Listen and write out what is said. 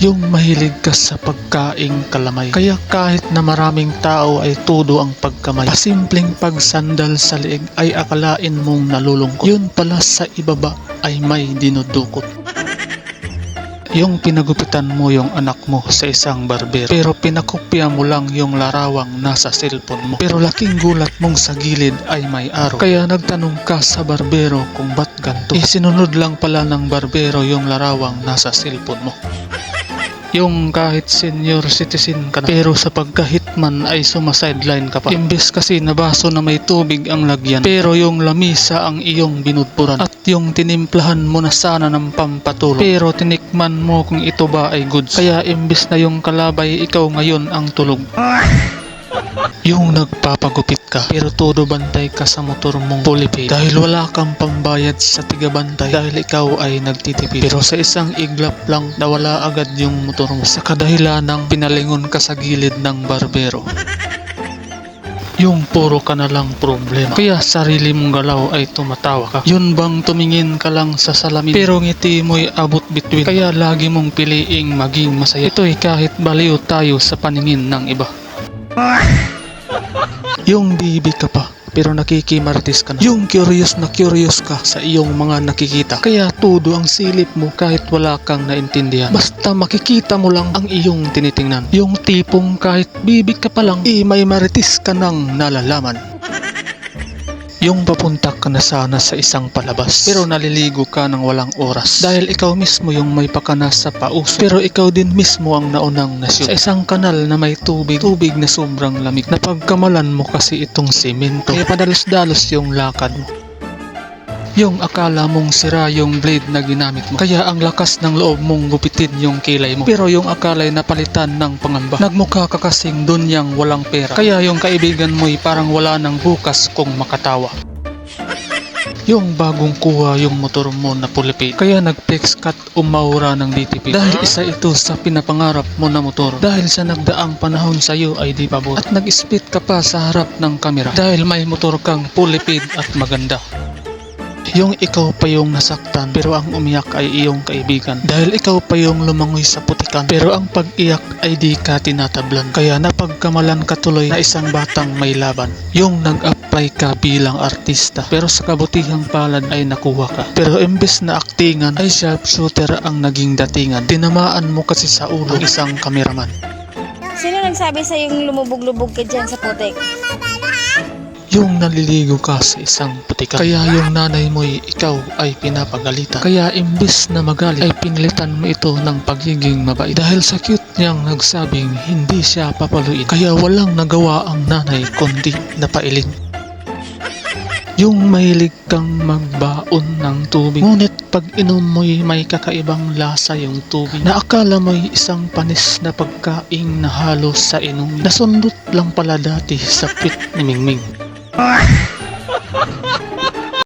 Yung mahilig ka sa pagkaing kalamay. Kaya kahit na maraming tao ay tudo ang pagkamay. Pasimpleng pagsandal sa leeg ay akalain mong nalulungkot. Yun pala sa ibaba ay may dinudukot. Yung pinagupitan mo yung anak mo sa isang barbero. Pero pinakopya mo lang yung larawang nasa cellphone mo. Pero laking gulat mong sa gilid ay may araw. Kaya nagtanong ka sa barbero kung ba't ganto. Eh sinunod lang pala ng barbero yung larawang nasa cellphone mo. Yung kahit senior citizen ka na pero sa pagka-hitman ay sumasideline ka pa. Imbes kasi na baso na may tubig ang lagyan pero yung lamisa ang iyong binudpuran at yung tinimplahan mo na sana ng pampatulog pero tinikman mo kung ito ba ay goods. Kaya imbes na yung kalabay ikaw ngayon ang tulog. Yung nagpapagupit ka pero todo bantay ka sa motor mong fully paid dahil wala kang pambayad sa tigabantay dahil ikaw ay nagtitipid pero sa isang iglap lang nawala agad yung motor mo sa kadahilan ng pinalingon ka sa gilid ng barbero yung puro ka na lang problema. Kaya sarili mong galaw ay tumatawa ka. Yun bang tumingin ka lang sa salamin pero ngiti mo'y abot bituin. Kaya lagi mong piliing maging masaya. Ito'y kahit baliw tayo sa paningin ng iba. Yung bibi ka pa pero nakikimartis ka na. Yung curious na curious ka sa iyong mga nakikita. Kaya todo ang silip mo kahit wala kang naintindihan. Basta makikita mo lang ang iyong tinitingnan. Yung tipong kahit bibi ka pa lang, eh may maritis ka nang nalalaman. Yung papunta ka na sana sa isang palabas. Pero naliligo ka ng walang oras. Dahil ikaw mismo yung may pakana sa paus pero ikaw din mismo ang naunang nashoot sa isang kanal na may tubig. Tubig na sobrang lamig. Napagkamalan mo kasi itong semento. Kaya padalos-dalos yung lakad mo yung akala mong sira yung blade na ginamit mo. Kaya ang lakas ng loob mong gupitin yung kilay mo. Pero yung akala'y napalitan ng pangamba. Nagmukha ka kasing dunyang walang pera. Kaya yung kaibigan mo'y parang wala ng bukas kung makatawa. Yung bagong kuha yung motor mo na pulipid. Kaya nag-flex cut umaura ng DTP. Dahil isa ito sa pinapangarap mo na motor. Dahil sa nagdaang panahon sa iyo ay di pabor. At nag-spit ka pa sa harap ng kamera. Dahil may motor kang pulipid at maganda. Yung ikaw pa yung nasaktan pero ang umiyak ay iyong kaibigan. Dahil ikaw pa yung lumangoy sa putikan pero ang pag-iyak ay di ka tinatablan. Kaya napagkamalan ka tuloy na isang batang may laban. Yung nag-apply ka bilang artista pero sa kabutihang palad ay nakuha ka. Pero imbes na aktingan ay sharpshooter ang naging datingan. Tinamaan mo kasi sa ulo ang isang kameraman. Sino nagsabi sa yung lumubog-lubog ka dyan sa putik? Yung naliligo ka sa isang putika. Kaya yung nanay mo'y ikaw ay pinapagalitan. Kaya imbis na magalit ay pinilitan mo ito ng pagiging mabait. Dahil sa cute niyang nagsabing hindi siya papaluin. Kaya walang nagawa ang nanay kundi napailing. Yung mahilig kang magbaon ng tubig. Ngunit pag inom mo'y may kakaibang lasa yung tubig. Na akala mo'y isang panis na pagkaing na halos sa inom. Nasundot lang pala dati sa pit ni Mingming. Ugh!